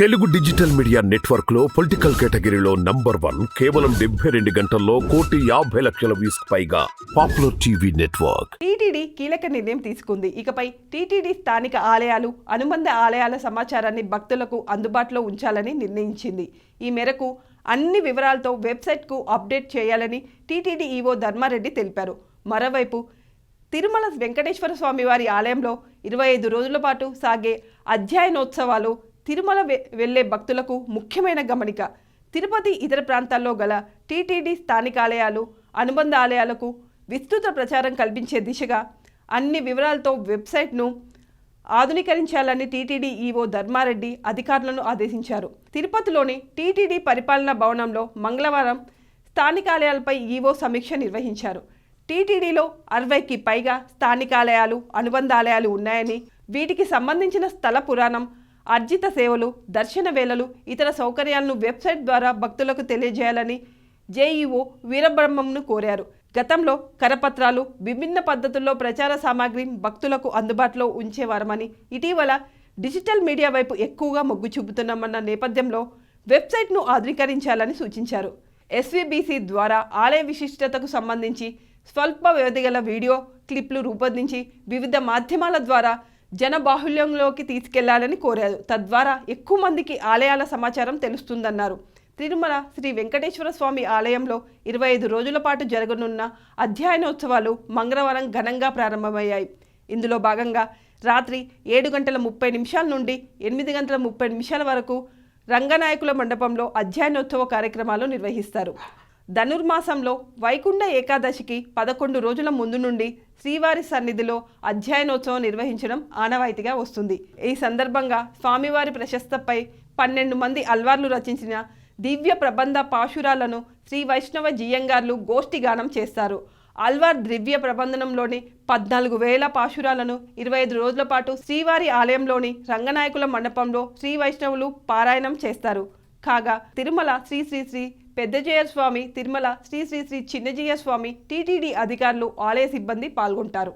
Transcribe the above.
Telugu digital media నెట్వర్క్లో political కేటగిరీలో number one కేవలం డెబ్బై రెండు గంటల్లో కోటి యాభై లక్షల వ్యూస్ పైగా పాపులర్ టీవీ నెట్వర్క్. టీటీడీ కీలక నిర్ణయం తీసుకుంది. ఇకపై టీటీడీ స్థానిక ఆలయాలు అనుబంధ ఆలయాల సమాచారాన్ని భక్తులకు అందుబాటులో ఉంచాలని నిర్ణయించింది. ఈ మేరకు అన్ని వివరాలతో వెబ్సైట్కు అప్డేట్ చేయాలని టీటీడీ ఈవో ధర్మారెడ్డి తెలిపారు. మరోవైపు తిరుమల వెంకటేశ్వర స్వామి వారి ఆలయంలో ఇరవై ఐదు రోజుల పాటు సాగే అధ్యయనోత్సవాలు తిరుమల వె- వెళ్ళే భక్తులకు ముఖ్యమైన గమనిక తిరుపతి ఇతర ప్రాంతాల్లో గల టీటీడీ స్థానిక ఆలయాలు అనుబంధ ఆలయాలకు విస్తృత ప్రచారం కల్పించే దిశగా అన్ని వివరాలతో వెబ్సైట్ను ఆధునీకరించాలని టీటీడీ ఈవో ధర్మారెడ్డి అధికారులను ఆదేశించారు. తిరుపతిలోని టీటీడీ పరిపాలనా భవనంలో మంగళవారం స్థానికాలయాలపై ఈవో సమీక్ష నిర్వహించారు. టీటీడీలో అరవైకి పైగా స్థానికాలయాలు అనుబంధాలయాలు ఉన్నాయని వీటికి సంబంధించిన స్థల పురాణం అర్జిత సేవలు దర్శన వేళలు ఇతర సౌకర్యాలను వెబ్సైట్ ద్వారా భక్తులకు తెలియజేయాలని జేఈఓ వీరబ్రహ్మంను కోరారు. గతంలో కరపత్రాలు విభిన్న పద్ధతుల్లో ప్రచార సామాగ్రి భక్తులకు అందుబాటులో ఉంచేవారమని ఇటీవల డిజిటల్ మీడియా వైపు ఎక్కువగా మొగ్గు చూపుతున్నామన్న నేపథ్యంలో వెబ్సైట్ను ఆధునీకరించాలని సూచించారు. ఎస్వీబీసీ ద్వారా ఆలయ విశిష్టతకు సంబంధించి స్వల్ప వ్యవధి గల వీడియో క్లిప్లు రూపొందించి వివిధ మాధ్యమాల ద్వారా జనబాహుల్యంలోకి తీసుకెళ్ళాలని కోరారు. తద్వారా ఎక్కువ మందికి ఆలయాల సమాచారం తెలుస్తుందన్నారు. తిరుమల శ్రీ వెంకటేశ్వర స్వామి ఆలయంలో ఇరవై ఐదు రోజుల పాటు జరగనున్న అధ్యయనోత్సవాలు మంగళవారం ఘనంగా ప్రారంభమయ్యాయి. ఇందులో భాగంగా రాత్రి ఏడు గంటల ముప్పై నిమిషాల నుండి ఎనిమిది గంటల ముప్పై నిమిషాల వరకు రంగనాయకుల మండపంలో అధ్యయనోత్సవ కార్యక్రమాలు నిర్వహిస్తారు. ధనుర్మాసంలో వైకుంఠ ఏకాదశికి పదకొండు రోజుల ముందు నుండి శ్రీవారి సన్నిధిలో అధ్యయనోత్సవం నిర్వహించడం ఆనవాయితీగా వస్తుంది. ఈ సందర్భంగా స్వామివారి ప్రశస్తపై పన్నెండు మంది అల్వార్లు రచించిన దివ్య ప్రబంధ పాశురాలను శ్రీ వైష్ణవ జియంగార్లు గోష్ఠి గానం చేస్తారు. అల్వార్ దివ్య ప్రబంధనంలోని పద్నాలుగు వేల పాశురాలను ఇరవై ఐదు రోజుల పాటు శ్రీవారి ఆలయంలోని రంగనాయకుల మండపంలో శ్రీ వైష్ణవులు పారాయణం చేస్తారు. కాగా తిరుమల శ్రీ శ్రీ శ్రీ పెద్దజయ స్వామి తిరుమల శ్రీ శ్రీ శ్రీ చిన్నజయ స్వామి టీటీడీ అధికారులు ఆలయ సిబ్బంది పాల్గొంటారు.